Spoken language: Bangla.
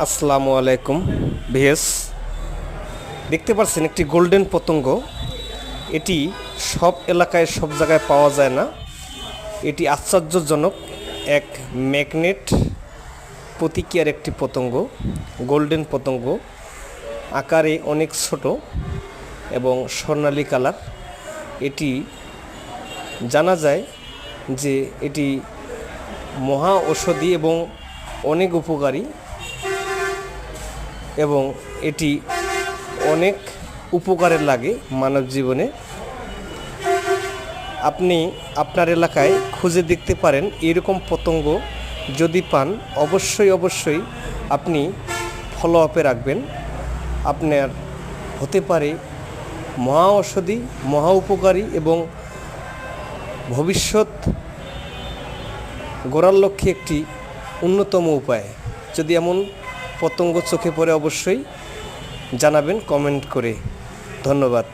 আসসালামু আলাইকুম ভিএস। দেখতে পাচ্ছেন একটি গোল্ডেন পতঙ্গ। এটি সব এলাকায়, সব জায়গায় পাওয়া যায় না। এটি আশ্চর্যজনক এক ম্যাগনেট প্রতিক্রিয়ার একটি পতঙ্গ, গোল্ডেন পতঙ্গ। আকারে অনেক ছোট এবং স্বর্ণালী কালার। এটি জানা যায় যে এটি মহা ঔষধি এবং অনেক উপকারী। এবং এটি অনেক উপকারে লাগে মানব জীবনে। আপনি আপনার এলাকায় খুঁজে দেখতে পারেন এরকম পতঙ্গ যদি পান, অবশ্যই অবশ্যই আপনি ফলো আপে রাখবেন। আপনার হতে পারে মহা ঔষধি, মহা উপকারী এবং ভবিষ্যৎ গোড়ার লক্ষ্যে একটি অন্যতম উপায়। যদি এমন পতঙ্গ চোখে পড়ে অবশ্যই জানাবেন কমেন্ট করে। ধন্যবাদ।